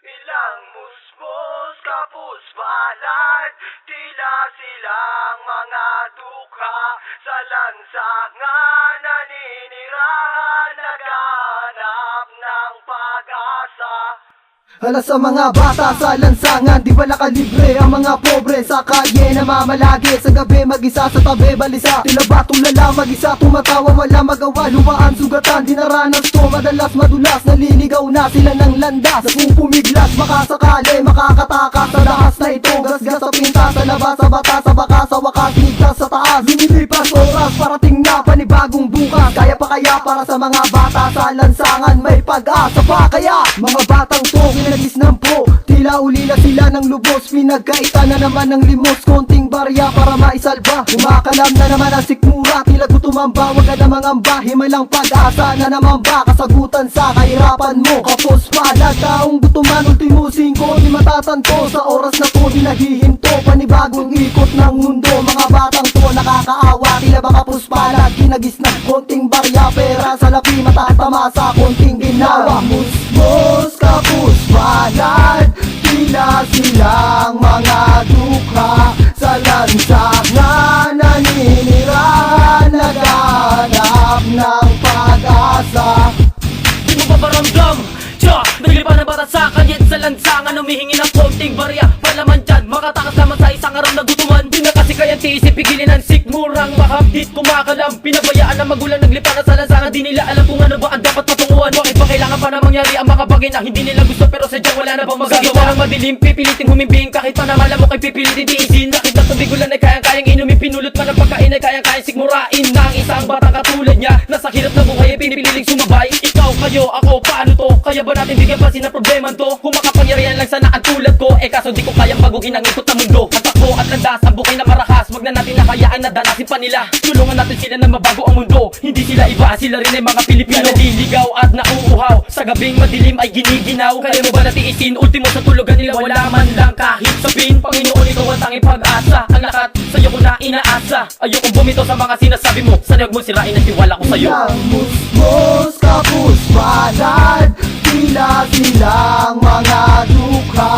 Ilang musmos kapos balat Tila silang mga dukha. Sa lansangan naninirahan Naghanap ng pag-asa Hala sa mga bata sa lansangan Di wala kalibre. Ang mga pobre Sa kalye na mamalagi Sa gabi mag-isa sa tabi balisa. Tila batong mag-isa Tumatawa wala magawa. Lumaan sugatan Di naranas to madalas madulas Naliligaw na sila ng landas Kung pumiglas baka sakali Makakatakas sa dahas na ito. Gasgas sa pinta sa labas Sa bata sa baka Sa wakas ligtas sa taas. Lumilipas oras Parating na Kaya pa para sa mga bata Sa lansangan? May pag-asa pa kaya? Mga batang to Kinagis ng po. Tila ulila sila ng lubos. Pinagkaita na naman ng limos. Konting barya para maisalba. Kumakalam na naman ang sikmura. Tila gutumamba ka na mangamba Himalang pag-asa na naman ba? Kasagutan sa kahirapan mo. Kapos pala Taong gutuman. Ultimo singko Di matatanto. Sa oras na to Di naghihinto. Panibagong ikot ng mundo. Mga batang to Nakakaawa. Tila ba kapos pala Kinagis na konting lapi Matatama sa konting ginawa. Musmos kapos palad Tila silang mga dukha Sa lansangan naninirahan Naghanap ng pag-asa. Di mo ba maramdam? Tya, naglipa ng bata sa kanyet sa lansangan Humihingi ng konting barya. Palaman dyan, makatakas lamang sa isang araw na gutuman. Di na kasi kaya tiisip, pigilin ang sikmurang Mahapdit kumakalam, pinabayaan ng magulang Naglipa na sa lansangan, di nila alam kung ano ba ang dapat patunguhan Bakit ba kailangan pa na mangyari ang mga bagay na hindi nila gusto? Pero sadyang wala na bang magagawa? Sa ng madilim, pipiliting humimbing. Kahit pa na malamok ay pipilitin tiisin Nakit na tubig ulan ay kayang-kayang inumin. Pinulot man ang pagkain ay kayang-kayang sigmurain. Ng isang batang katulad niya Nasa hirap na buhay ay pinipiling sumabay. Ikaw, kayo, ako, paano to? Kaya ba natin bigyan pansin ang problema to? Kung makapangyarihan lang sana ang tulad ko Eh kaso di ko kayang baguhin ang ikot na mundo. At ako at landas ang bukay na marahas Wag na natin nakayaan na danasin pa nila. Tulungan natin sila na mabago ang mundo. Hindi sila iba, sila rin ay mga Pilipino. Naliligaw at nauuhaw Sa gabing madilim ay giniginaw. Kaya mo ba natiisin? Ultimo sa tulugan nila Wala man lang kahit sabihin. Panginoon ikaw ang tanging pag-asa. Ang lakat sa'yo ko na inaasa. Ayokong bumito sa mga sinasabi mo. Sana huwag mo sirain ang tiwala ko sa'yo. Kapos palad Tila silang mga dukha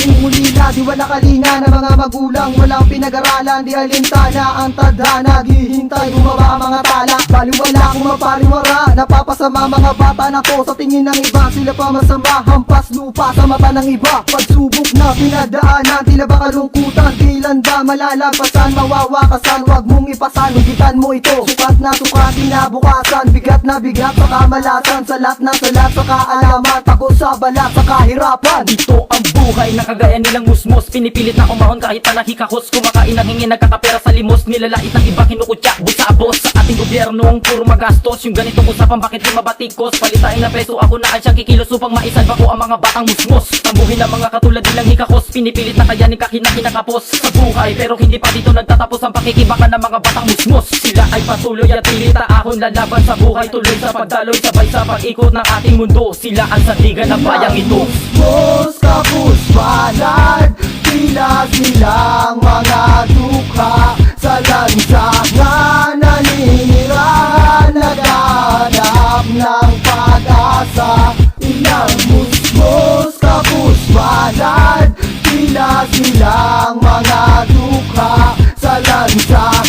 Namumulila, di wala kalinga ng mga magulang. Walang pinag-aralan, di alintana Ang tadhana, naghihintay, bumaba ang mga tala. Baliwala kung mapariwara Napapasama mga bata na to. Sa tingin ng iba, sila pa masama. Hampas lupa sa mata ng iba. Pagsubok na pinadaanan Tila ba kalungkutan, di landa Malalagpasan, mawawakasan Huwag mong ipasan, hugitan mo ito. Sukat na sukat, kinabukasan Bigat na bigat sa Salat na salat sa kaalaman Takot sa balat, sa kahirapan. Ito ang buhay na kagaya nilang musmos Pinipilit na umahon kahit na nakikahos Kumakain ng hingin nagkakapera sa limos Nilalait ng iba kinukutya Busabos sa ating gobyernong puro magastos Yung ganitong usapan bakit di mabatikos? Palitain na peso ako na ang siyang kikilos Upang maisalba ko ang mga batang musmos. Tambuhin ng mga katulad nilang hikahos Pinipilit na kayanin kakinakinakapos Sa buhay pero hindi pa dito nagtatapos Ang pakikibakan ng mga batang musmos. Sila ay patuloy at pilita ahon lalaban sa buhay Tuloy sa pagdaloy sabay sa pag-ikot ng ating mundo. Sila ang sandigan ng bayang ito. Musmos kapos palad Tila silang mga dukha. Sa lansangan naninirahan Naghanap ng pag-asa. Ilang musmos kapos palad Tila silang mga dukha. Sa lansangan